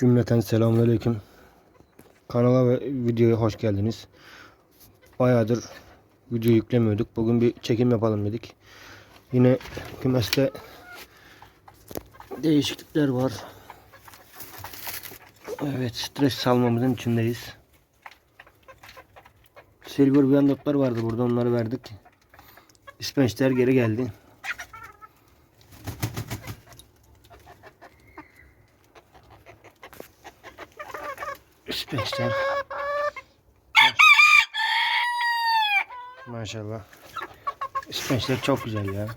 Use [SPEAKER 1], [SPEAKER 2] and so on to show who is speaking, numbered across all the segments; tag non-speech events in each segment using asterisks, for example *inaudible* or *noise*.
[SPEAKER 1] Cümleten selamünaleyküm. Kanala ve videoya hoş geldiniz. Bayağıdır video yüklemiyorduk. Bugün bir çekim yapalım dedik. Yine kümeste değişiklikler var. Evet, stres salmamızın içindeyiz. Silver Viandotlar vardı burada onları verdik. İspençler geri geldi. İspençler. Maşallah. İspençler çok güzel ya.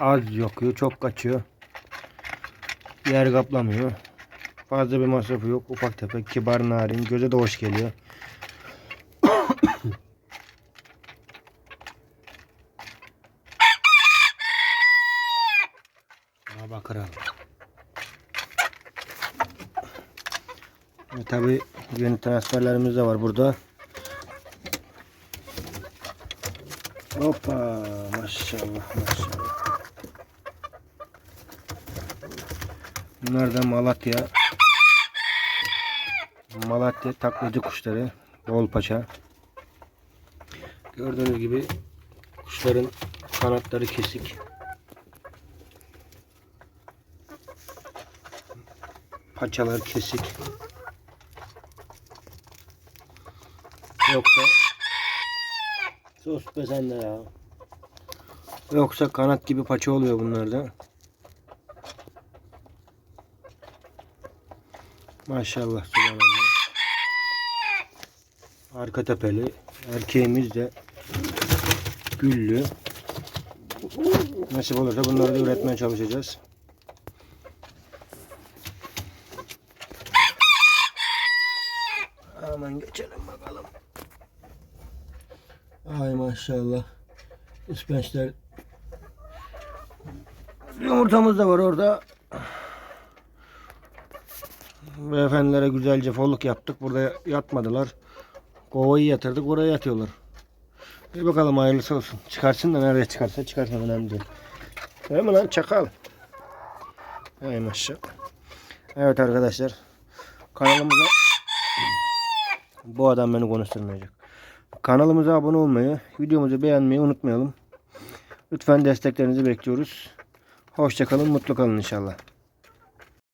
[SPEAKER 1] Az yokuyor, çok kaçıyor. Yer kaplamıyor. Fazla bir masrafı yok. Ufak tefek, kibar, narin. Göze de hoş geliyor. *coughs* Baba kral. E, tabi yeni transferlerimiz de var burada. Hoppa maşallah maşallah. Bunlar da Malatya. Malatya taklacı kuşları. Bol paça. Gördüğünüz gibi kuşların kanatları kesik. Paçalar kesik. Yoksa sus be sen de ya. Yoksa kanat gibi paça oluyor bunlarda. Maşallah subhanallah. Arka tepeli. Erkeğimiz de güllü. Nasip olursa bunları da üretmeye çalışacağız. Hemen geçelim bakalım. Ay maşallah. İspençler. Yumurtamız da var orada. Beyefendilere güzelce folluk yaptık. Burada yatmadılar. Kovayı yatırdık. Oraya yatıyorlar. Bir bakalım hayırlısı olsun. Çıkarsın da nereye çıkarsa çıkarsın önemli değil. Değil mi lan çakal? Ay maşallah. Evet arkadaşlar. Kanalımıza bu adam beni konuşturmayacak. Kanalımıza abone olmayı, videomuzu beğenmeyi unutmayalım. Lütfen desteklerinizi bekliyoruz. Hoşçakalın, mutlu kalın inşallah.